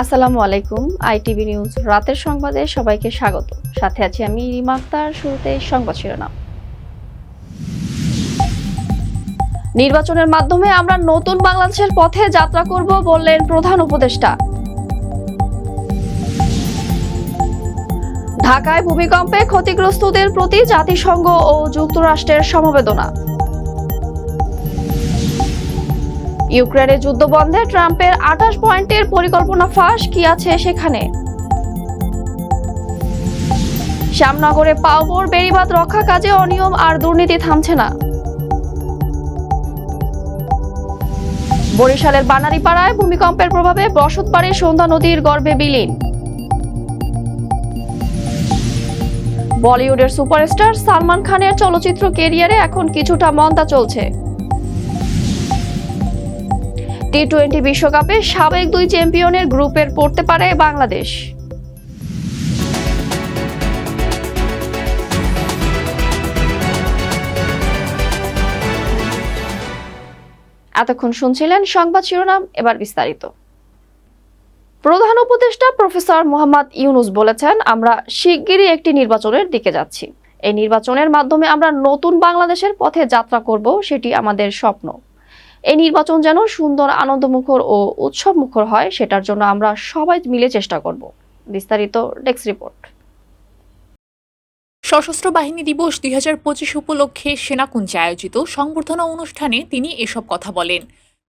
আসসালামু আলাইকুম, ITV news রাতের সংবাদে সবাইকে স্বাগত। সাথে আছি আমি রিমা আক্তার, শুরুতে সংবাদ শিরোনাম। নির্বাচনের মাধ্যমে আমরা নতুন বাংলাদেশের পথে যাত্রা করব বললেন প্রধান উপদেষ্টা। ঢাকায় ভূমিকম্পে ক্ষতিগ্রস্তদের প্রতি জাতিসংঘ ও যুক্তরাষ্ট্রের সমবেদনা। ইউক্রেনের যুদ্ধ বন্ধে ট্রাম্পের আঠাশ পয়েন্টের পরিকল্পনা ফাঁস কি আছে সেখানে? শ্যামনগরে পাওবর বেড়িবাদ রক্ষা কাজে অনিয়ম আর দুর্নীতি থামছে না। বরিশালের বানারীপাড়ায় ভূমিকম্পের প্রভাবে বসতবাড়ি সন্ধ্যা নদীর গর্ভে বিলীন। বলিউডের সুপারস্টার সালমান খানের চলচ্চিত্র কেরিয়ারে এখন কিছুটা মন্দা চলছে। টি টোয়েন্টি বিশ্বকাপে সাবেক দুই চ্যাম্পিয়নের গ্রুপের পড়তে পারে বাংলাদেশ। এতক্ষণ শুনছিলেন সংবাদ শিরোনাম, এবার বিস্তারিত। প্রধান উপদেষ্টা প্রফেসর মোহাম্মদ ইউনুস বলেছেন, আমরা শিগগিরই একটি নির্বাচনের দিকে যাচ্ছি। এই নির্বাচনের মাধ্যমে আমরা নতুন বাংলাদেশের পথে যাত্রা করব, সেটি আমাদের স্বপ্ন। এই নির্বাচন যেন সুন্দর, আনন্দমুখর ও উৎসব মুখর হয়, সেটার জন্য আমরা সবাই মিলে চেষ্টা করব। বিস্তারিত ডেস্ক রিপোর্ট। সশস্ত্র বাহিনী দিবস দুই হাজার পঁচিশ উপলক্ষে সেনাকুঞ্জে আয়োজিত সংবর্ধনা অনুষ্ঠানে তিনি এসব কথা বলেন।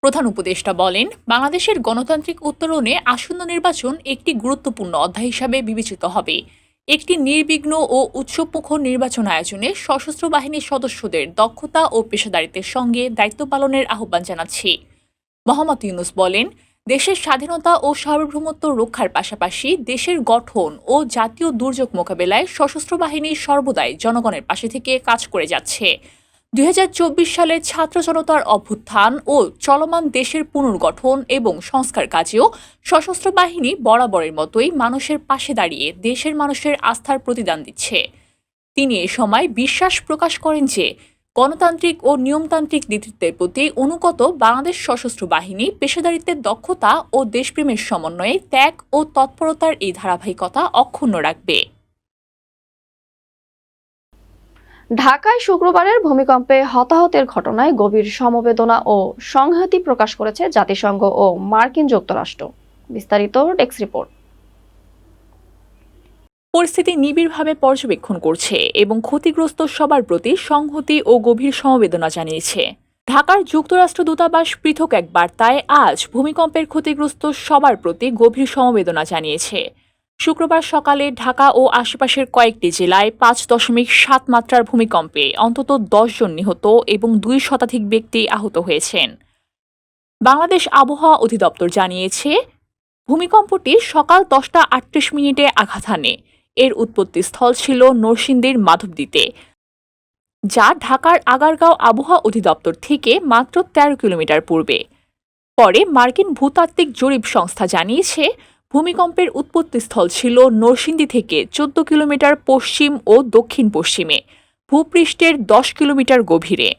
প্রধান উপদেষ্টা বলেন, বাংলাদেশের গণতান্ত্রিক উত্তরণে আসন্ন নির্বাচন একটি গুরুত্বপূর্ণ অধ্যায় হিসাবে বিবেচিত হবে। একটি নির্বিঘ্ন ও উৎসবমুখর নির্বাচন আয়োজনে সশস্ত্র বাহিনীর সদস্যদের দক্ষতা ও পেশাদারিত্বের সঙ্গে দায়িত্ব পালনের আহ্বান জানাচ্ছি। মোহাম্মদ ইউনুস বলেন, দেশের স্বাধীনতা ও সার্বভৌমত্ব রক্ষার পাশাপাশি দেশের গঠন ও জাতীয় দুর্যোগ মোকাবেলায় সশস্ত্র বাহিনী সর্বদাই জনগণের পাশে থেকে কাজ করে যাচ্ছে। দুই হাজার চব্বিশ সালে ছাত্র জনতার অভ্যুত্থান ও চলমান দেশের পুনর্গঠন এবং সংস্কার কাজেও সশস্ত্র বাহিনী বরাবরের মতোই মানুষের পাশে দাঁড়িয়ে দেশের মানুষের আস্থার প্রতিদান দিচ্ছে। তিনি এ সময় বিশ্বাস প্রকাশ করেন যে, গণতান্ত্রিক ও নিয়মতান্ত্রিক নেতৃত্বের প্রতি অনুগত বাংলাদেশ সশস্ত্র বাহিনী পেশাদারিত্বের দক্ষতা ও দেশপ্রেমের সমন্বয়ে ত্যাগ ও তৎপরতার এই ধারাবাহিকতা অক্ষুণ্ণ রাখবে। ঢাকায় শুক্রবারের ভূমিকম্পে হতাহতের ঘটনায় গভীর সমবেদনা ও সংহতি প্রকাশ করেছে জাতিসংঘ ও মার্কিন যুক্তরাষ্ট্র। বিস্তারিত ডেস্ক রিপোর্ট। পরিস্থিতি নিবিড়ভাবে পর্যবেক্ষণ করছে এবং ক্ষতিগ্রস্ত সবার প্রতি সংহতি ও গভীর সমবেদনা জানিয়েছে। ঢাকার যুক্তরাষ্ট্র দূতাবাস পৃথক এক বার্তায় আজ ভূমিকম্পের ক্ষতিগ্রস্ত সবার প্রতি গভীর সমবেদনা জানিয়েছে। শুক্রবার সকালে ঢাকা ও আশেপাশের কয়েকটি জেলায় পাঁচ দশমিক সাত মাত্রার ভূমিকম্পে অন্তত জন নিহত এবং দুই শতাধিক ব্যক্তি আহত হয়েছেন। বাংলাদেশ আবহাওয়া অধিদপ্তর জানিয়েছে, ভূমিকম্পটি সকাল দশটা আটত্রিশ মিনিটে আঘাত হানে। এর উৎপত্তিস্থল ছিল নরসিংদীর মাধবদীতে, যা ঢাকার আগারগাঁও আবহাওয়া অধিদপ্তর থেকে মাত্র তেরো কিলোমিটার পূর্বে। পরে মার্কিন ভূতাত্ত্বিক জরিপ সংস্থা জানিয়েছে ভূমিকম্পের উৎপত্তিস্থল ছিল নরসিংদী থেকে চোদ্দ কিলোমিটার পশ্চিম ও দক্ষিণ পশ্চিমে। ভূপৃষ্ঠের দশ কিলোমিটার গভীরে।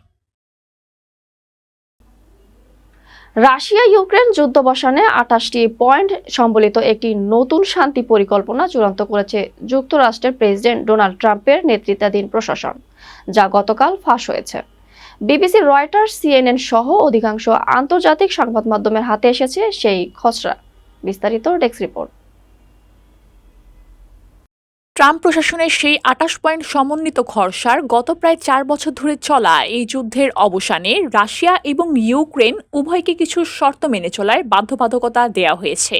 রাশিয়া ইউক্রেন যুদ্ধবসানে আঠাশটি পয়েন্ট সম্বলিত একটি নতুন শান্তি পরিকল্পনা চূড়ান্ত করেছে যুক্তরাষ্ট্রের প্রেসিডেন্ট ডোনাল্ড ট্রাম্পের নেতৃত্বাধীন প্রশাসন, যা গতকাল ফাঁস হয়েছে। বিবিসি রয়টার্স, সিএনএন সহ অধিকাংশ আন্তর্জাতিক সংবাদ মাধ্যমের হাতে এসেছে সেই খসড়া। বিস্তারিত ডেস্ক রিপোর্ট। ট্রাম্প প্রশাসনের সেই আটাশ পয়েন্ট সমন্বিত খরসার গত প্রায় চার বছর ধরে চলা এই যুদ্ধের অবসানে রাশিয়া এবং ইউক্রেন উভয়কে কিছু শর্ত মেনে চলার বাধ্যবাধকতা দেয়া হয়েছে।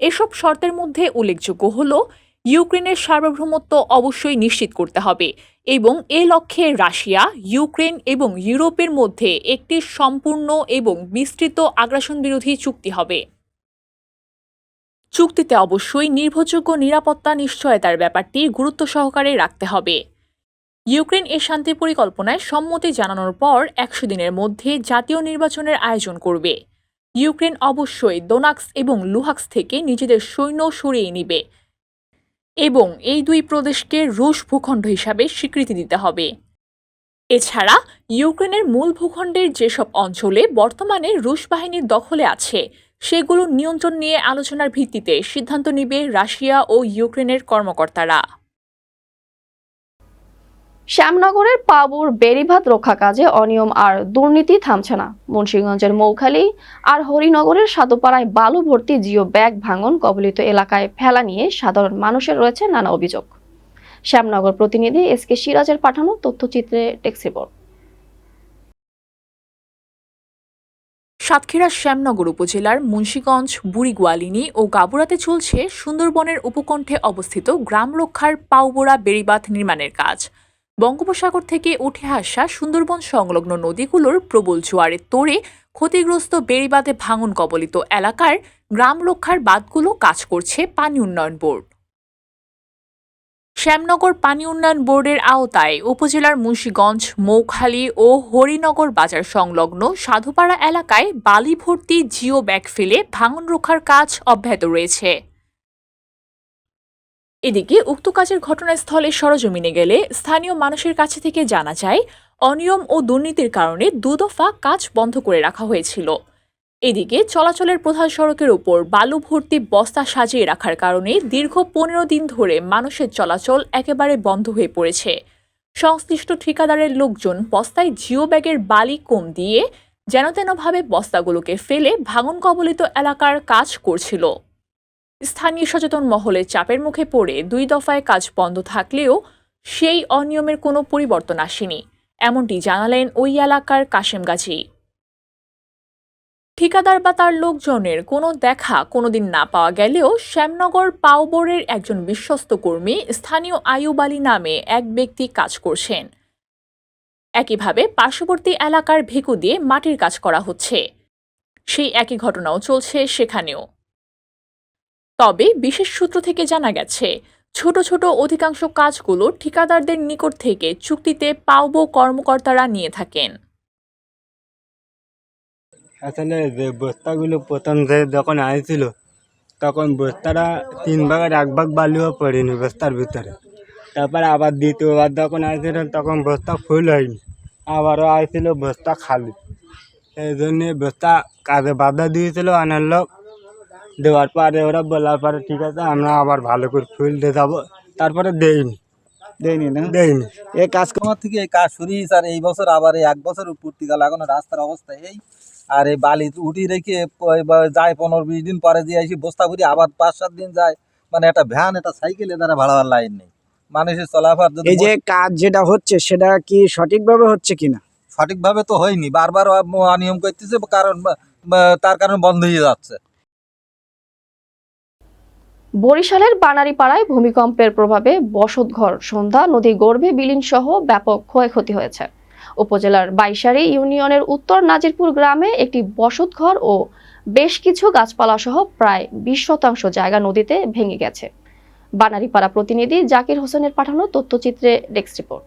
এসব শর্তের মধ্যে উল্লেখযোগ্য হল, ইউক্রেনের সার্বভৌমত্ব অবশ্যই নিশ্চিত করতে হবে এবং এ লক্ষ্যে রাশিয়া, ইউক্রেন এবং ইউরোপের মধ্যে একটি সম্পূর্ণ এবং বিস্তৃত আগ্রাসন বিরোধী চুক্তি হবে। চুক্তিতে অবশ্যই নির্ভরযোগ্য নিরাপত্তা নিশ্চয়তার ব্যাপারটি গুরুত্ব সহকারে রাখতে হবে। ইউক্রেন এর শান্তি পরিকল্পনায় সম্মতি জানানোর পর একশো দিনের মধ্যে জাতীয় নির্বাচনের আয়োজন করবে। ইউক্রেন অবশ্যই দোনাক্স এবং লুহাক্স থেকে নিজেদের সৈন্য সরিয়ে নিবে এবং এই দুই প্রদেশকে রুশ ভূখণ্ড হিসাবে স্বীকৃতি দিতে হবে। এছাড়া ইউক্রেনের মূল ভূখণ্ডের যেসব অঞ্চলে বর্তমানে রুশ বাহিনীর দখলে আছে সেগুলো নিয়ন্ত্রণ নিয়ে আলোচনার ভিত্তিতে সিদ্ধান্ত নিবে রাশিয়া ও ইউক্রেনের কর্মকর্তারা। শ্যামনগরের পাবুর বেড়িভাত রক্ষা কাজে অনিয়ম আর দুর্নীতি থামছে না। মুন্সিগঞ্জের মৌখালি আর হরিনগরের সাধুপাড়ায় বালু ভর্তি জিও ব্যাগ ভাঙন কবলিত এলাকায় ফেলা নিয়ে সাধারণ মানুষের রয়েছে নানা অভিযোগ। শ্যামনগর প্রতিনিধি এস কে সিরাজের পাঠানো তথ্যচিত্রে টেক্স রিপোর্ট সাতক্ষীরার শ্যামনগর উপজেলার মুন্সীগঞ্জ, বুড়িগোয়ালিনী ও গাবুরাতে চলছে সুন্দরবনের উপকণ্ঠে অবস্থিত গ্রাম রক্ষার পাউবোড়া বেড়িবাঁধ নির্মাণের কাজ। বঙ্গোপসাগর থেকে উঠে আসা সুন্দরবন সংলগ্ন নদীগুলোর প্রবল জোয়ারের তোড়ে ক্ষতিগ্রস্ত বেড়িবাঁধে ভাঙন কবলিত এলাকার গ্রাম রক্ষার বাঁধগুলো কাজ করছে পানি উন্নয়ন বোর্ড। শ্যামনগর পানি উন্নয়ন বোর্ডের আওতায় উপজেলার মুন্সীগঞ্জ, মৌখালী ও হরিনগর বাজার সংলগ্ন সাধুপাড়া এলাকায় বালি ভর্তি জিও ব্যাগ ফেলে ভাঙন রক্ষার কাজ অব্যাহত রয়েছে। এদিকে উক্ত কাজের ঘটনাস্থলে সরজমিনে গেলে স্থানীয় মানুষের কাছে থেকে জানা যায়, অনিয়ম ও দুর্নীতির কারণে দুদফা কাজ বন্ধ করে রাখা হয়েছিল। এদিকে চলাচলের প্রধান সড়কের উপর বালু ভর্তি বস্তা সাজিয়ে রাখার কারণে দীর্ঘ পনেরো দিন ধরে মানুষের চলাচল একেবারে বন্ধ হয়ে পড়েছে। সংশ্লিষ্ট ঠিকাদারের লোকজন বস্তায় জিও ব্যাগের বালি কম দিয়ে যেন তেনভাবে বস্তাগুলোকে ফেলে ভাঙন কবলিত এলাকার কাজ করছিল। স্থানীয় সচেতন মহলের চাপের মুখে পড়ে দুই দফায় কাজ বন্ধ থাকলেও সেই অনিয়মের কোনো পরিবর্তন আসেনি, এমনটি জানালেন ওই এলাকার কাশেম ঠিকাদার বা তার লোকজনের কোনো দেখা কোনোদিন না পাওয়া গেলেও শ্যামনগর পাওবরের একজন বিশ্বস্ত কর্মী স্থানীয় আয়ুব আলী নামে এক ব্যক্তি কাজ করছেন। একইভাবে পার্শ্ববর্তী এলাকার ভেকু দিয়ে মাটির কাজ করা হচ্ছে। সেই একই ঘটনাও চলছে সেখানেও। তবে বিশেষ সূত্র থেকে জানা গেছে, ছোট ছোট অধিকাংশ কাজগুলো ঠিকাদারদের নিকট থেকে চুক্তিতে পাওবো কর্মকর্তারা নিয়ে থাকেন। আসলে যে বস্তাগুলো প্রথম যে যখন আইছিল তখন বস্তাটা তিন ভাগের এক ভাগ বালিও পড়েনি বস্তার ভিতরে। তারপরে আবার দ্বিতীয়বার যখন আইছিল তখন বস্তা ফুল হয়নি। আবারও আইছিল বস্তা খালি। এই জন্যে বস্তা কাজে বাধা দিয়েছিল অনেক লোক। দেওয়ার পরে ওরা বলার পরে ঠিক আছে আমরা আবার ভালো করে ফুল দিয়ে যাব। তারপরে দেয়নি। দেয়নি না? দেয়নি। এই কাজ কমার থেকে এই কাজ শুরু আর এই বছর আবার এই এক বছর পূর্তিকাল এখনও রাস্তার অবস্থা এই। আর এই বালি উঠি রেখে যায় পনেরো বিশ দিন পরে দিয়ে আসি বস্তা ভরি আবার পাঁচ সাত দিন যায়। মানে একটা ভ্যান একটা সাইকেলে দ্বারা ভাড়াবার লাইন নেই। মানুষের চলাফার এই যে কাজ যেটা হচ্ছে সেটা কি সঠিকভাবে হচ্ছে কিনা? সঠিকভাবে তো হয়নি বারবার অনিয়ম করতেছে কারণ তার কারণে বন্ধ হয়ে যাচ্ছে। বরিশালের বানারীপাড়ায় ভূমিকম্পের প্রভাবে বসতঘর সন্ধ্যা নদী গর্ভে বিলীন সহ ব্যাপক ক্ষয়ক্ষতি হয়েছে। উপজেলার বাইশারি ইউনিয়নের উত্তর নাজিরপুর গ্রামে একটি বসতঘর ও বেশ কিছু গাছপালা সহ প্রায় বিশ শতাংশ জায়গা নদীতে ভেঙে গেছে। বানারীপাড়া প্রতিনিধি জাকির হোসেনের পাঠানো তথ্যচিত্রে ডেস্ক রিপোর্ট।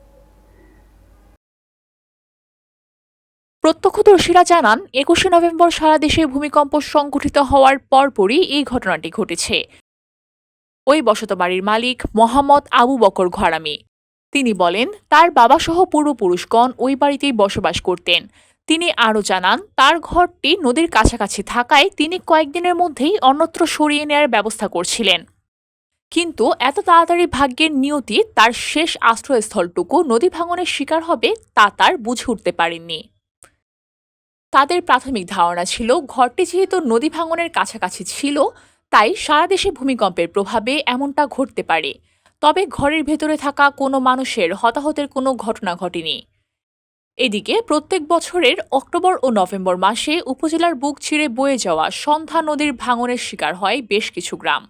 প্রত্যক্ষদর্শীরা জানান, একুশে নভেম্বর সারা দেশে ভূমিকম্প সংঘটিত হওয়ার পরপরই এই ঘটনাটি ঘটেছে। ওই বসতবাড়ির মালিক মোহাম্মদ আবু বকর ঘরামি। তিনি বলেন, তার বাবাসহ পূর্বপুরুষগণ ওই বাড়িতেই বসবাস করতেন। তিনি আরও জানান, তার ঘরটি নদীর কাছাকাছি থাকায় তিনি কয়েকদিনের মধ্যেই অন্যত্র সরিয়ে নেয়ার ব্যবস্থা করছিলেন। কিন্তু এত তাড়াতাড়ি ভাগ্যের নিয়তি তার শেষ আশ্রয়স্থলটুকু নদী ভাঙনের শিকার হবে তা তার বুঝে উঠতে পারেননি। তাদের প্রাথমিক ধারণা ছিল, ঘরটি যেহেতু নদী ভাঙনের কাছাকাছি ছিল, তাই সারা দেশে ভূমিকম্পের প্রভাবে এমনটা ঘটতে পারে। তবে ঘরের ভেতরে থাকা কোনো মানুষের হতাহতের কোনো ঘটনা ঘটেনি। এদিকে প্রত্যেক বছরের অক্টোবর ও নভেম্বর মাসে উপজেলার বুক চিরে বয়ে যাওয়া সন্ধ্যা নদীর ভাঙনের শিকার হয় বেশ কিছু গ্রাম।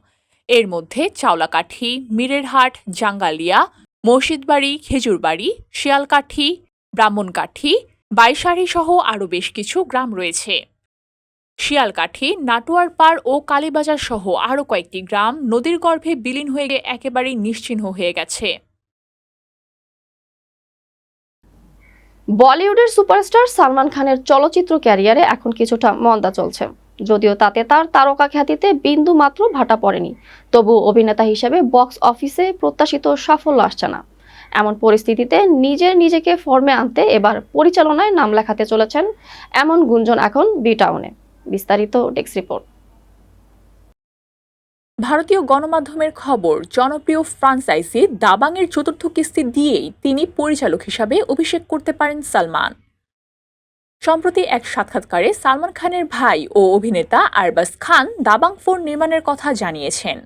এর মধ্যে চাওলাকাঠি, মিরেরহাট, জাঙ্গালিয়া, মসজিদবাড়ি, খেজুরবাড়ি, শিয়ালকাঠি, ব্রাহ্মণকাঠি বাইশাড়ি সহ আরও বেশ কিছু গ্রাম রয়েছে। শিয়ালকাঠি, নাটোয়ার পাড় ও কালীবাজার সহ আরও কয়েকটি গ্রাম নদীর গর্ভে বিলীন হয়ে গিয়ে একেবারেই নিশ্চিহ্ন হয়ে গেছে। বলিউডের সুপারস্টার সালমান খানের চলচ্চিত্র ক্যারিয়ারে এখন কিছুটা মন্দা চলছে। যদিও তাতে তার তারকা খ্যাতিতে বিন্দু মাত্র ভাটা পড়েনি, তবু অভিনেতা হিসেবে বক্স অফিসে প্রত্যাশিত সাফল্য আসছে না। এমন পরিস্থিতিতে নিজের নিজেকে ফর্মে আনতে এবার পরিচালনায় নাম লেখাতে চলেছেন এমন গুঞ্জন এখন বি টাউনে। বিস্তারিত ডেস্ক রিপোর্ট। ভারতীয় গণমাধ্যমের খবর, জনপ্রিয় ফ্রান্সাইজি দাবাংয়ের চতুর্থ কিস্তি দিয়েই তিনি পরিচালক হিসাবে অভিষেক করতে পারেন সালমান। সম্প্রতি এক সাক্ষাৎকারে সালমান খানের ভাই ও অভিনেতা আরবাস খান দাবাং ফোর নির্মাণের কথা জানিয়েছেন।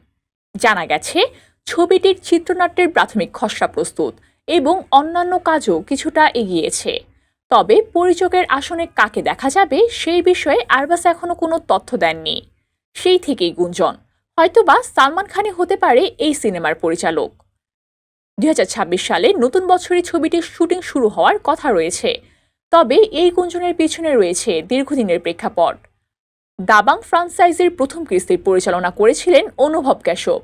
জানা গেছে, ছবিটির চিত্রনাট্যের প্রাথমিক খসড়া প্রস্তুত এবং অন্যান্য কাজও কিছুটা এগিয়েছে। তবে পরিচকের আসনে কাকে দেখা যাবে সেই বিষয়ে আরবাস এখনও কোনো তথ্য দেননি। সেই থেকেই গুঞ্জন, হয়তোবা সালমান খানই হতে পারে এই সিনেমার পরিচালক। দুই হাজার ছাব্বিশ সালে নতুন বছরে ছবিটির শুটিং শুরু হওয়ার কথা রয়েছে, তবে এই গুঞ্জনের পিছনে রয়েছে দীর্ঘদিনের প্রেক্ষাপট। দাবাং ফ্রান্সাইজির প্রথম কিস্তির পরিচালনা করেছিলেন অনুভব ক্যাশব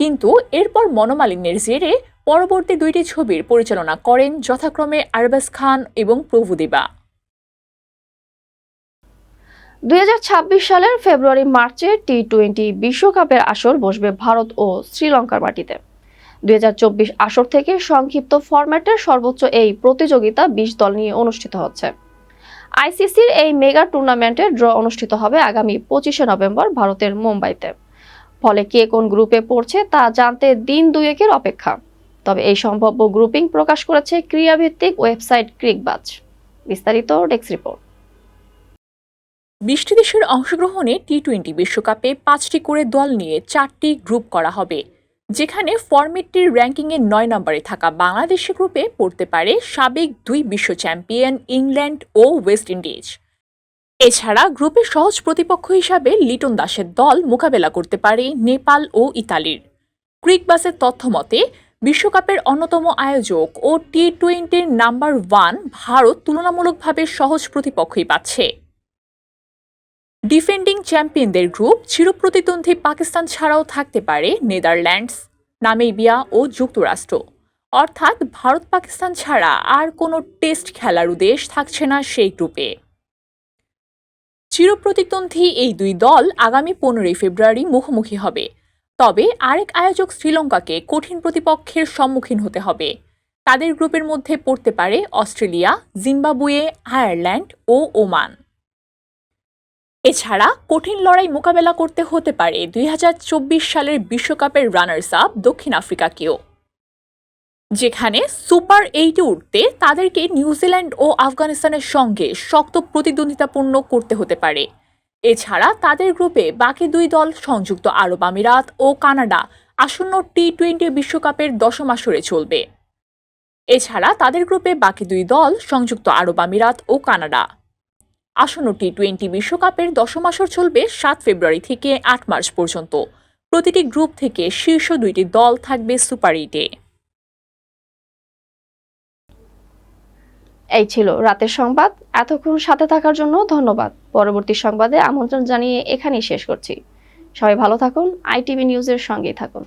কিন্তু এরপর মনোমালিন্যের জেরে পরবর্তী দুইটি ছবির পরিচালনা করেন যথাক্রমে আরবাজ খান এবং প্রভুদেবা দুই হাজার ছাব্বিশ সালের ফেব্রুয়ারি মার্চে টি টোয়েন্টি বিশ্বকাপের আসর বসবে ভারত ও শ্রীলঙ্কার মাটিতে। দু হাজার চব্বিশ আসর থেকে সংক্ষিপ্ত ফরম্যাটের সর্বোচ্চ এই প্রতিযোগিতা বিশ দল নিয়ে অনুষ্ঠিত হচ্ছে। আইসিসির এই মেগা টুর্নামেন্টের ড্র অনুষ্ঠিত হবে আগামী পঁচিশে নভেম্বর ভারতের মুম্বাইতে। ফলে কে কোন গ্রুপে পড়ছে তা জানতে দিন দুয়েকের অপেক্ষা। তবে এই সম্ভাব্য গ্রুপিং প্রকাশ করেছে ক্রিয়াভিত্তিক ওয়েবসাইট ক্রিকবাজ। বিস্তারিত ডেক্স রিপোর্ট। বিশটি দেশের অংশগ্রহণে টি টোয়েন্টি বিশ্বকাপে পাঁচটি করে দল নিয়ে চারটি গ্রুপ করা হবে, যেখানে ফরম্যাটটির র্যাঙ্কিংয়ে নয় নম্বরে থাকা বাংলাদেশি গ্রুপে পড়তে পারে সাবেক দুই বিশ্ব চ্যাম্পিয়ন ইংল্যান্ড ও ওয়েস্ট ইন্ডিজ। এছাড়া গ্রুপের সহজ প্রতিপক্ষ হিসাবে লিটন দাসের দল মোকাবেলা করতে পারে নেপাল ও ইতালির। ক্রিকবাসের তথ্য মতে বিশ্বকাপের অন্যতম আয়োজক ও টি টোয়েন্টির নাম্বার ওয়ান ভারত তুলনামূলকভাবে সহজ প্রতিপক্ষই পাচ্ছে। ডিফেন্ডিং চ্যাম্পিয়নদের গ্রুপ চিরপ্রতিদ্বন্দ্বী পাকিস্তান ছাড়াও থাকতে পারে নেদারল্যান্ডস, নামেবিয়া ও যুক্তরাষ্ট্র। অর্থাৎ ভারত পাকিস্তান ছাড়া আর কোনো টেস্ট খেলারু দেশ থাকছে না সেই গ্রুপে। চিরপ্রতিদ্বন্দ্বী এই দুই দল আগামী পনেরোই ফেব্রুয়ারি মুখোমুখি হবে। তবে আরেক আয়োজক শ্রীলঙ্কাকে কঠিন প্রতিপক্ষের সম্মুখীন হতে হবে। তাদের গ্রুপের মধ্যে পড়তে পারে অস্ট্রেলিয়া, জিম্বাবুয়ে, আয়ারল্যান্ড ও ওমান। এছাড়া কঠিন লড়াই মোকাবেলা করতে হতে পারে দুই হাজার চব্বিশ সালের বিশ্বকাপের রানার্স আপ দক্ষিণ আফ্রিকাকেও। যেখানে সুপার এইটে উঠতে তাদেরকে নিউজিল্যান্ড ও আফগানিস্তানের সঙ্গে শক্ত প্রতিদ্বন্দ্বিতাপূর্ণ করতে হতে পারে। এছাড়া তাদের গ্রুপে বাকি দুই দল সংযুক্ত আরব আমিরাত ও কানাডা আসন্ন টি টোয়েন্টি বিশ্বকাপের দশম আসরে চলবে। এছাড়া তাদের গ্রুপে বাকি দুই দল সংযুক্ত আরব আমিরাত ও কানাডা। আসন্ন টি টোয়েন্টি বিশ্বকাপের দশম আসর চলবে সাত ফেব্রুয়ারি থেকে আট মার্চ পর্যন্ত। প্রতিটি গ্রুপ থেকে শীর্ষ দুইটি দল থাকবে সুপার এইটে এই ছিল রাতের সংবাদ। এতক্ষণ সাথে থাকার জন্য ধন্যবাদ। পরবর্তী সংবাদে আমন্ত্রণ জানিয়ে এখানেই শেষ করছি। সবাই ভালো থাকুন। আইটিভি নিউজের সঙ্গেই থাকুন।